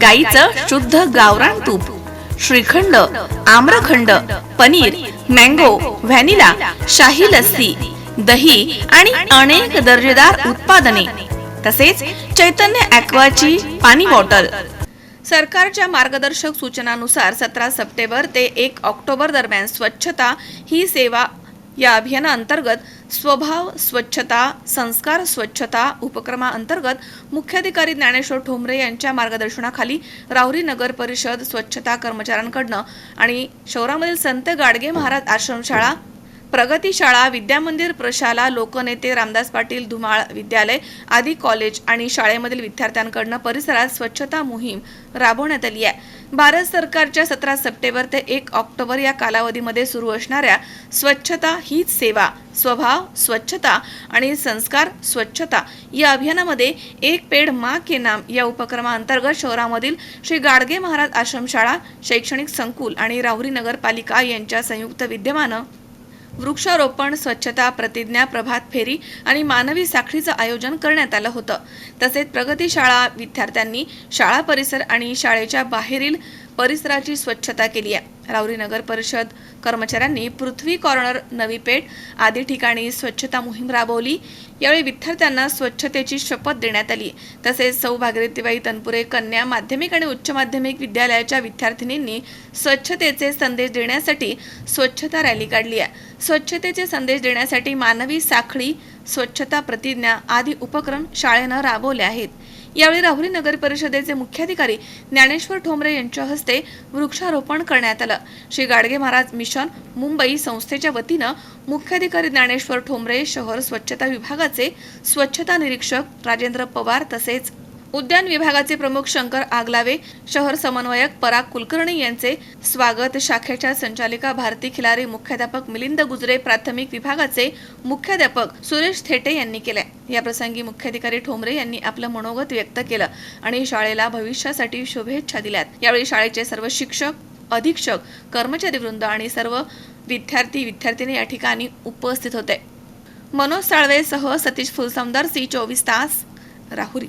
गाईचं शुद्ध गावरान तूप श्रीखंड आम्रखंड पनीर मँगो व्हॅनिला शाही लस्सी दही आणि अनेक दर्जेदार उत्पादने तसेच चैतन्य ॲक्वाची पाणी बॉटल. सरकारच्या मार्गदर्शक सूचनानुसार सतरा सप्टेंबर ते एक ऑक्टोबर दरम्यान स्वच्छता ही सेवा या अभियानाअंतर्गत स्वभाव स्वच्छता संस्कार स्वच्छता उपक्रमाअंतर्गत मुख्याधिकारी ज्ञानेश्वर ठोंबरे यांच्या मार्गदर्शनाखाली राहुरी नगर परिषद स्वच्छता कर्मचाऱ्यांकडनं आणि शहरामधील संत गाडगे महाराज आश्रमशाळा प्रगती शाळा विद्यामंदिर प्रशाला लोकनेते रामदास पाटील धुमाळ विद्यालय आदी कॉलेज आणि शाळेमधील विद्यार्थ्यांकडनं परिसरात स्वच्छता मोहीम राबवण्यात आली आहे. भारत सरकारच्या सतरा सप्टेंबर ते एक ऑक्टोबर या कालावधीमध्ये सुरू असणाऱ्या स्वच्छता हीच सेवा स्वभाव स्वच्छता आणि संस्कार स्वच्छता या अभियानामध्ये एक पेड मा के नाम या उपक्रमाअंतर्गत शहरामधील श्री गाडगे महाराज आश्रमशाळा शैक्षणिक संकुल आणि राहुरी नगरपालिका यांच्या संयुक्त विद्यमानं वृक्षारोपण स्वच्छता प्रतिज्ञा प्रभात फेरी आणि मानवी साखळीचं आयोजन करण्यात आलं होतं. तसेच प्रगती शाळा विद्यार्थ्यांनी शाळा परिसर आणि शाळेच्या बाहेरील परिसराची स्वच्छता केली आहे. राऊरी नगर परिषद कर्मचाऱ्यांनी पृथ्वी कॉर्नर नवी पेठ आदी ठिकाणी स्वच्छता मोहीम राबवली. यावेळी विद्यार्थ्यांना स्वच्छतेची शपथ देण्यात आली. तसेच सौ भागीरथीबाई तनपुरे कन्या माध्यमिक आणि उच्च माध्यमिक विद्यालयाच्या विद्यार्थिनींनी स्वच्छतेचे संदेश देण्यासाठी स्वच्छता रॅली काढली आहे. स्वच्छतेचे संदेश देण्यासाठी मानवी साखळी स्वच्छता प्रतिज्ञा आदी उपक्रम शाळेनं राबवले आहेत. यावेळी राहुरी नगर परिषदेचे मुख्याधिकारी ज्ञानेश्वर ठोंबरे यांच्या हस्ते वृक्षारोपण करण्यात आलं. श्री गाडगे महाराज मिशन मुंबई संस्थेच्या वतीनं मुख्याधिकारी ज्ञानेश्वर ठोंबरे शहर स्वच्छता विभागाचे स्वच्छता निरीक्षक राजेंद्र पवार तसेच उद्यान विभागाचे प्रमुख शंकर आगलावे शहर समन्वयक पराग कुलकर्णी यांचे स्वागत. शाखेच्या संचालिका भारती खिलारी मुख्याध्यापक मिलिंद गुजरे प्राथमिक विभागाचे मुख्याध्यापक सुरेश थेटे यांनी केले. याप्रसंगी मुख्याधिकारी ठोंबरे यांनी आपलं मनोगत व्यक्त केलं आणि शाळेला भविष्यासाठी शुभेच्छा दिल्यात. यावेळी शाळेचे सर्व शिक्षक अधीक्षक कर्मचारी वृंद आणि सर्व विद्यार्थी विद्यार्थिनी या ठिकाणी उपस्थित होते. मनोज साळवेसह सतीश फुलसमदार सी चोवीस तास राहुरी.